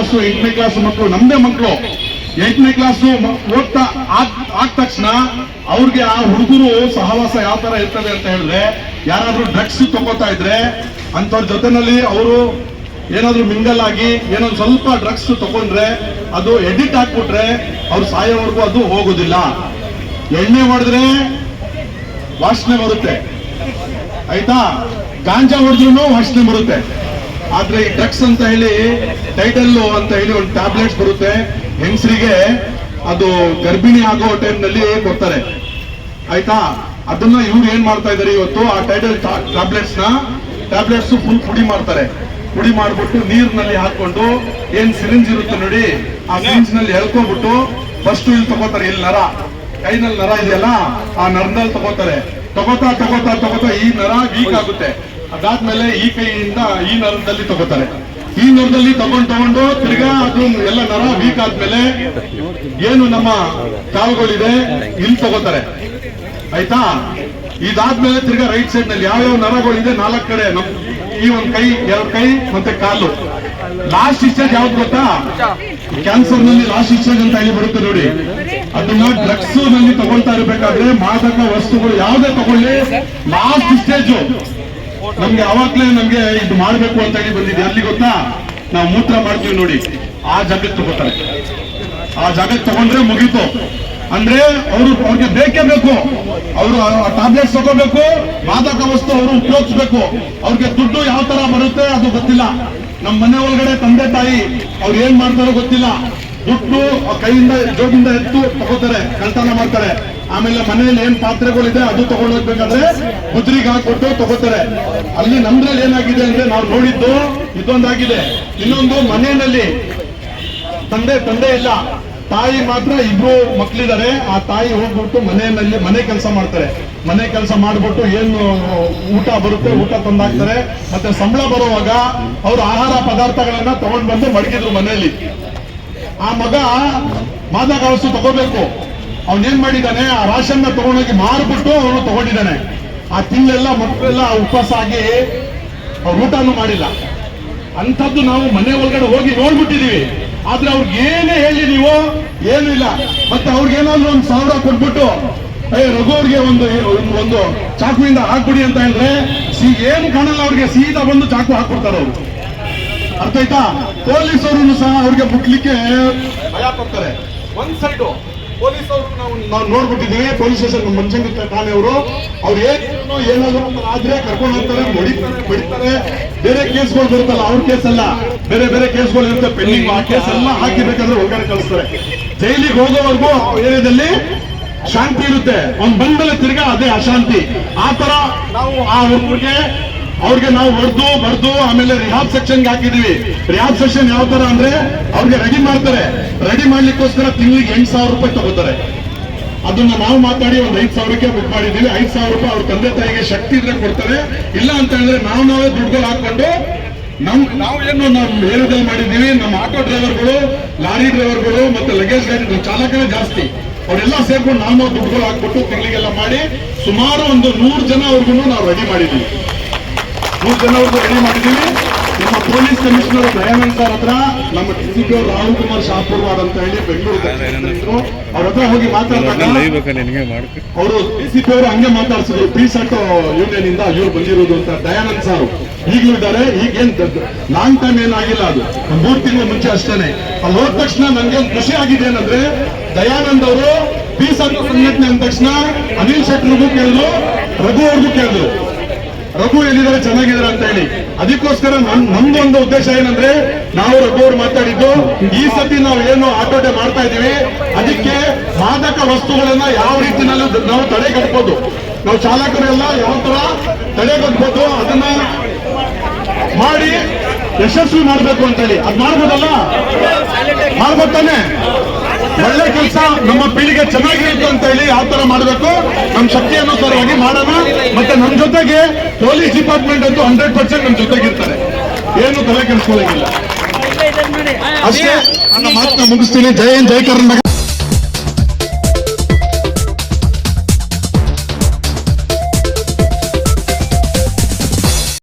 Class ಎಂಟನೇ class ಮಕ್ಕಳು ನಮ್ದೇ ಮಕ್ಕಳು ಎಂಟನೇ ಕ್ಲಾಸು ಓದ್ತಾ ಆದ್ ತಕ್ಷಣ ಅವ್ರಿಗೆ ಆ ಹುಡುಗರು ಸಹವಾಸ ಯಾವ ತರ ಇರ್ತದೆ ಅಂತ ಹೇಳಿದ್ರೆ, ಯಾರಾದ್ರೂ ಡ್ರಗ್ಸ್ ತಗೋತಾ ಇದ್ರೆ ಅಂತವ್ರ ಜೊತೆನಲ್ಲಿ ಅವರು ಏನಾದ್ರೂ ಮಿಂಗಲ್ ಆಗಿ ಏನೊಂದು ಸ್ವಲ್ಪ ಡ್ರಗ್ಸ್ ತಗೊಂಡ್ರೆ, ಅದು ಎಡಿಟ್ ಹಾಕ್ಬಿಟ್ರೆ ಅವ್ರು ಸಾಯೋವರೆಗೂ ಅದು ಹೋಗೋದಿಲ್ಲ. ಎಣ್ಣೆ ಮಾಡಿದ್ರೆ ವಾಸನೆ ಬರುತ್ತೆ. ಆಯ್ತಾ? ಗಾಂಜಾ ಹೊಡೆದ್ರು ವಾಸನೆ ಬರುತ್ತೆ. ಆದ್ರೆ ಈ ಡ್ರಗ್ಸ್ ಅಂತ ಹೇಳಿ ಟೈಟಲ್ ಅಂತ ಹೇಳಿ ಒಂದು ಟ್ಯಾಬ್ಲೆಟ್ಸ್ ಬರುತ್ತೆ. ಹೆಂಗಸರಿಗೆ ಅದು ಗರ್ಭಿಣಿ ಆಗೋ ಟೈಮ್ನಲ್ಲಿ ಕೊಡ್ತಾರೆ. ಆಯ್ತಾ? ಅದನ್ನ ಇವ್ರು ಏನ್ ಮಾಡ್ತಾ ಇದಾರೆ ಇವತ್ತು? ಆ ಟೈಟಲ್ ಟ್ಯಾಬ್ಲೆಟ್ಸ್ನ ಟ್ಯಾಬ್ಲೆಟ್ಸ್ ಫುಲ್ ಪುಡಿ ಮಾಡ್ತಾರೆ. ಪುಡಿ ಮಾಡ್ಬಿಟ್ಟು ನೀರ್ನಲ್ಲಿ ಹಾಕೊಂಡು ಏನ್ ಸಿರಿಂಜ್ ಇರುತ್ತೆ ನೋಡಿ ಆ ಸಿರಿಂಜ್ನಲ್ಲಿ ಎಳ್ಕೊಂಡ್ಬಿಟ್ಟು ಫಸ್ಟ್ ಇಲ್ಲಿ ತಗೋತಾರೆ. ಇಲ್ಲಿ ನರ. ಕೈನಲ್ಲಿ ನರ ಇದೆಯಲ್ಲ ಆ ನರದಲ್ಲಿ ತಗೋತಾರೆ. ತಗೋತಾ ತಗೋತಾ ತಗೋತಾ ಈ ನರ ವೀಕ್ ಆಗುತ್ತೆ. ಅದಾದ್ಮೇಲೆ ಈ ಕೈಯಿಂದ ಈ ನರದಲ್ಲಿ ತಗೋತಾರೆ ಈ ನರದಲ್ಲಿ ತಗೊಂಡ್ ತಗೊಂಡು ತಿರ್ಗಾ ಅದು ಎಲ್ಲ ನರ ವೀಕ್ ಆದ್ಮೇಲೆ ಏನು ನಮ್ಮ ಕಾಲುಗಳಿದೆ, ಇಲ್ಲಿ ತಗೋತಾರೆ. ಆಯ್ತಾ? ಇದಾದ್ಮೇಲೆ ತಿರ್ಗಾ ರೈಟ್ ಸೈಡ್ನಲ್ಲಿ ಯಾವ್ಯಾವ ನರಗಳಿದೆ ನಾಲ್ಕು ಕಡೆ, ನಮ್ ಈ ಒಂದ್ ಕೈ, ಎರಡ್ ಕೈ ಮತ್ತೆ ಕಾಲು. ಲಾಸ್ಟ್ ಇಸ್ಟೇಜ್ ಯಾವ್ದು ಗೊತ್ತಾ? ಕ್ಯಾನ್ಸರ್ನಲ್ಲಿ ಲಾಸ್ಟ್ ಇಸ್ಟೇಜ್ ಅಂತ ಹೇಳಿ ಬರುತ್ತೆ ನೋಡಿ. ಅದನ್ನ ಡ್ರಗ್ಸ್ನಲ್ಲಿ ತಗೊಳ್ತಾ ಇರಬೇಕಾದ್ರೆ ಮಾದಕ ವಸ್ತುಗಳು ಯಾವ್ದೇ ತಗೊಳ್ಳಿ ಲಾಸ್ಟ್ ಸ್ಟೇಜ್ ನಮ್ಗೆ ಅವಾಗ್ಲೇ ನಮ್ಗೆ ಇದು ಮಾಡ್ಬೇಕು ಅಂತ ಹೇಳಿ ಬಂದಿದೆ. ಅಲ್ಲಿ ಗೊತ್ತಾ? ನಾವು ಮೂತ್ರ ಮಾಡ್ತೀವಿ ನೋಡಿ. ಆ ಜಾಗಕ್ಕೆ ತಗೋತಾರೆ. ಆ ಜಾಗಕ್ಕೆ ತಗೊಂಡ್ರೆ ಮುಗೀತು. ಅಂದ್ರೆ ಅವರು ಅವ್ರಿಗೆ ಬೇಕೇ ಬೇಕು. ಅವರು ಟ್ಯಾಬ್ಲೆಟ್ಸ್ ತಗೋಬೇಕು. ಮಾದಕ ವಸ್ತು ಅವರು ಉಪಯೋಗಿಸ್ಬೇಕು. ಅವ್ರಿಗೆ ದುಡ್ಡು ಯಾವ ತರ ಬರುತ್ತೆ ಅದು ಗೊತ್ತಿಲ್ಲ. ನಮ್ಮ ಮನೆ ಒಳಗಡೆ ತಂದೆ ತಾಯಿ ಅವ್ರು ಏನ್ ಮಾಡ್ತಾರೋ ಗೊತ್ತಿಲ್ಲ. ದುಡ್ಡು ಕೈಯಿಂದ ಜೋಗಿಂದ ಎತ್ತು ತಗೋತಾರೆ. ಕಳ್ತನ ಮಾಡ್ತಾರೆ. ಆಮೇಲೆ ಮನೆಯಲ್ಲಿ ಏನ್ ಪಾತ್ರೆಗಳಿದೆ ಅದು ತಗೊಂಡೋಗ್ಬೇಕಾದ್ರೆ ಬುದ್ರಿಗೆ ಹಾಕೊಟ್ಟು ತಗೋತಾರೆ. ಅಲ್ಲಿ ನಮ್ದ್ರಲ್ಲಿ ಏನಾಗಿದೆ ಅಂದ್ರೆ ನಾವು ನೋಡಿದ್ದು ಇದೊಂದಾಗಿದೆ. ಇನ್ನೊಂದು ಮನೆಯಲ್ಲಿ ತಂದೆ ತಂದೆ ಇಲ್ಲ. ತಾಯಿ ಮಾತ್ರ ಇಬ್ರು ಮಕ್ಳಿದ್ದಾರೆ. ಆ ತಾಯಿ ಹೋಗ್ಬಿಟ್ಟು ಮನೆಯಲ್ಲಿ ಮನೆ ಕೆಲಸ ಮಾಡ್ತಾರೆ. ಮನೆ ಕೆಲಸ ಮಾಡ್ಬಿಟ್ಟು ಏನು ಊಟ ಬರುತ್ತೆ, ಊಟ ತಂದಾಕ್ತಾರೆ. ಮತ್ತೆ ಸಂಬಳ ಬರುವಾಗ ಅವ್ರು ಆಹಾರ ಪದಾರ್ಥಗಳನ್ನ ತಗೊಂಡ್ ಬಂದು ಮಡಗಿದ್ರು ಮನೆಯಲ್ಲಿ. ಆ ಮಗ ಮಾದಕ ತಗೋಬೇಕು. ಅವನೇನ್ ಮಾಡಿದ್ದಾನೆ ಆ ರಾಶನ್ನ ತಗೊಂಡೋಗಿ ಮಾರ್ಬಿಟ್ಟು ಅವನು ತಗೊಂಡಿದ್ದಾನೆ. ಆ ತಿಂಗಳೆಲ್ಲ ಮಕ್ಕಳೆಲ್ಲ ಉಪವಾಸ ಆಗಿ ಅವ್ರು ಊಟನೂ ಮಾಡಿಲ್ಲ. ಅಂಥದ್ದು ನಾವು ಮನೆ ಒಳಗಡೆ ಹೋಗಿ ನೋಡ್ಬಿಟ್ಟಿದೀವಿ. ಆದ್ರೆ ಅವ್ರಿಗೆ ಏನೇ ಹೇಳಿ ನೀವು, ಏನು ಇಲ್ಲ. ಮತ್ತೆ ಅವ್ರಿಗೆ ಏನಾದ್ರು ಒಂದು ಸಾವಿರ ಕೊಟ್ಬಿಟ್ಟು ಅಯ್ಯ ರಘು ಅವ್ರಿಗೆ ಒಂದು ಒಂದು ಚಾಕುವಿಂದ ಹಾಕ್ಬಿಡಿ ಅಂತ ಹೇಳಿದ್ರೆ ಸಿ ಏನು ಕಾಣಲ್ಲ ಅವ್ರಿಗೆ, ಸೀದಾ ಬಂದು ಚಾಕು ಹಾಕ್ಬಿಡ್ತಾರೆ ಅವರು. ಅರ್ಥ ಆಯ್ತಾ? ಪೊಲೀಸರು ಸಹ ಅವ್ರಿಗೆ ಮುಟ್ಲಿಕ್ಕೆ ಭಯ ಪಡ್ತಾರೆ. ಒಂದ್ ಸೈಡು ನಾವು ನಾವು ನೋಡ್ಬಿಟ್ಟಿದೀವಿ, ಪೊಲೀಸ್ ಸ್ಟೇಷನ್ ಮಂಚಂಗ ಠಾಣೆಯವರು ಅವ್ರು. ಏನು ಏನಾದ್ರು ಅಂತ ಆದ್ರೆ ಕರ್ಕೊಂಡು ಹೋಗ್ತಾರೆ, ಹೊಡಿತಾರೆ, ಬಡಿತಾರೆ. ಬೇರೆ ಕೇಸ್ಗಳು ಬರುತ್ತಲ್ಲ, ಅವ್ರ ಕೇಸ್ ಅಲ್ಲ ಬೇರೆ ಬೇರೆ ಕೇಸ್ಗಳು ಇರುತ್ತೆ, ಪೆಂಡಿಂಗ್ ಆ ಕೇಸ್ ಎಲ್ಲ ಹಾಕಿ ಬೇಕಾದ್ರೆ ಒಳಗಡೆ ಕಳಿಸ್ತಾರೆ. ಜೈಲಿಗೆ ಹೋಗೋವರೆಗೂ ಏರಿಯಾದಲ್ಲಿ ಶಾಂತಿ ಇರುತ್ತೆ. ಅವ್ನ್ ಬಂದ್ಮೇಲೆ ತಿರ್ಗಾ ಅದೇ ಅಶಾಂತಿ. ಆ ತರ ನಾವು ಆ ಹುಡುಗರಿಗೆ ಅವ್ರಿಗೆ ನಾವು ಹೊಡೆದು, ಬರ್ದು, ಆಮೇಲೆ ರಿಹಾಬ್ ಸೆಕ್ಷನ್ ಹಾಕಿದೀವಿ. ರಿಹಾಬ್ ಸೆಕ್ಷನ್ ಯಾವ ತರ ಅಂದ್ರೆ ಅವ್ರಿಗೆ ರೆಡಿ ಮಾಡ್ತಾರೆ. ರೆಡಿ ಮಾಡ್ಲಿಕ್ಕೋಸ್ಕರ ತಿಂಗಳಿಗೆ ಎಂಟು ಸಾವಿರ ರೂಪಾಯಿ ತಗೋತಾರೆ. ಅದನ್ನ ನಾವು ಮಾತಾಡಿ ಒಂದ್ ಐದ್ ಸಾವಿರಕ್ಕೆ ಬುಕ್ ಮಾಡಿದ್ದೀವಿ. ಐದ್ ಸಾವಿರ ರೂಪಾಯಿ ಅವ್ರ ತಂದೆ ತಾಯಿಗೆ ಶಕ್ತಿ ಇದ್ರೆ ಕೊಡ್ತಾರೆ. ಇಲ್ಲ ಅಂತ ಹೇಳಿದ್ರೆ ನಾವು ನಾವೇ ದುಡ್ಡುಗಳು ಹಾಕೊಂಡು ನಮ್ ನಾವು ಏನು ನಮ್ಮ ಏರಿಯಾದಲ್ಲಿ ಮಾಡಿದೀವಿ ನಮ್ಮ ಆಟೋ ಡ್ರೈವರ್ಗಳು, ಲಾರಿ ಡ್ರೈವರ್ಗಳು ಮತ್ತೆ ಲಗೇಜ್ ಗಾಡಿ ಚಾಲಕರೇ ಜಾಸ್ತಿ. ಅವರೆಲ್ಲ ಸೇರ್ಕೊಂಡು ನಾವು ನಾವು ದುಡ್ಡುಗಳು ಹಾಕ್ಬಿಟ್ಟು ತಿಂಗಳಿಗೆಲ್ಲ ಮಾಡಿ ಸುಮಾರು ಒಂದು ನೂರು ಜನ ಅವ್ರಿಗೂ ನಾವು ರೆಡಿ ಮಾಡಿದ್ದೀವಿ. ನೂರ್ ಜನ ಅವ್ರಿಗೂ ರೆಡಿ ಮಾಡಿದ್ದೀವಿ. ನಮ್ಮ ಪೊಲೀಸ್ ಕಮಿಷನರ್ ದಯಾನಂದ್ ಸರ್ ಹತ್ರ ನಮ್ಮ ಡಿ ಸಿ ಪಿ ಅವರು ರಾಹುಲ್ ಕುಮಾರ್ ಶಾಪುರ್ವಾಡ್ ಅಂತ ಹೇಳಿ ಬೆಂಗಳೂರು ಅವ್ರ ಹತ್ರ ಹೋಗಿ ಮಾತಾಡ್ತಾರೆ ಅವರು ಡಿ ಸಿ ಪಿ ಅವರು ಹಂಗೆ ಮಾತಾಡ್ಸಿದ್ರು ಪಿ ಶರ್ಟ್ ಯೂನಿಯನ್ ಇಂದ ಇವ್ರು ಬಂದಿರೋದು ಅಂತ ದಯಾನಂದ್ ಸರ್. ಈಗಲೂ ಇದ್ದಾರೆ ಈಗೇನ್ ಲಾಂಗ್ ಟೈಮ್ ಏನಾಗಿಲ್ಲ ಅದು. ಮೂರು ತಿಂಗಳು ಮುಂಚೆ ಅಷ್ಟೇನೆ. ಅಲ್ಲಿ ಹೋದ ತಕ್ಷಣ ನನ್ಗೆ ಒಂದು ಖುಷಿ ಆಗಿದೆ ಏನಂದ್ರೆ ದಯಾನಂದ್ ಅವರು ಪಿ ಸೆಟ್ ಸಂಘಟನೆ ಅಂದ ತಕ್ಷಣ ಅನಿಲ್ ಶೆಟ್ರಿಗೂ ಕೇಳಿದ್ರು ರಘು ಅವ್ರಿಗೂ ಕೇಳಿದ್ರು. ರಘು ಎಲ್ಲಿದ್ದಾರೆ ಚೆನ್ನಾಗಿದ್ದಾರೆ ಅಂತ ಹೇಳಿ. ಅದಕ್ಕೋಸ್ಕರ ನಮ್ಮ ನಮ್ದು ಒಂದು ಉದ್ದೇಶ ಏನಂದ್ರೆ ನಾವು ರಘುವರು ಮಾತಾಡಿದ್ದು, ಈ ಸತಿ ನಾವು ಏನು ಆಟೋಟೆ ಮಾಡ್ತಾ ಇದೀವಿ ಅದಕ್ಕೆ ಮಾದಕ ವಸ್ತುಗಳನ್ನ ಯಾವ ರೀತಿನಲ್ಲೂ ನಾವು ತಡೆಗಟ್ಬೋದು. ನಾವು ಚಾಲಕರೆಲ್ಲ ಯಾವ ತರ ತಡೆಗಟ್ಬೋದು, ಅದನ್ನ ಮಾಡಿ ಯಶಸ್ವಿ ಮಾಡ್ಬೇಕು ಅಂತ ಹೇಳಿ ಅದ್ ಮಾಡ್ಬೋದಲ್ಲ? ಮಾಡ್ಬೋದು ತಾನೆ. ಒಳ್ಳೆ ಕೆಲಸ, ನಮ್ಮ ಪೀಳಿಗೆ ಚೆನ್ನಾಗಿರುತ್ತೆ ಅಂತ ಹೇಳಿ ಯಾವ ತರ ಮಾಡಬೇಕು? ಶಕ್ತಿ ಅನುಸಾರವಾಗಿ ಮಾಡೋಣ ಮತ್ತೆ ನಮ್ಮ ಜೊತೆಗೆ ಪೊಲೀಸ್ ಡಿಪಾರ್ಟ್ಮೆಂಟ್ ಅಂತೂ ಹಂಡ್ರೆಡ್ ಪರ್ಸೆಂಟ್ ನಮ್ಮ ಜೊತೆಗಿರ್ತಾರೆ. ಏನು ತಲೆ ಕೆಡಿಸ್ಕೊಳ್ಳೋದಿಲ್ಲ ಅಷ್ಟೇ. ನನ್ನ ಮಾತನ್ನ ಮುಗಿಸ್ತೀನಿ. ಜೈ ಜೈ ಕರ್ನಾಟಕ.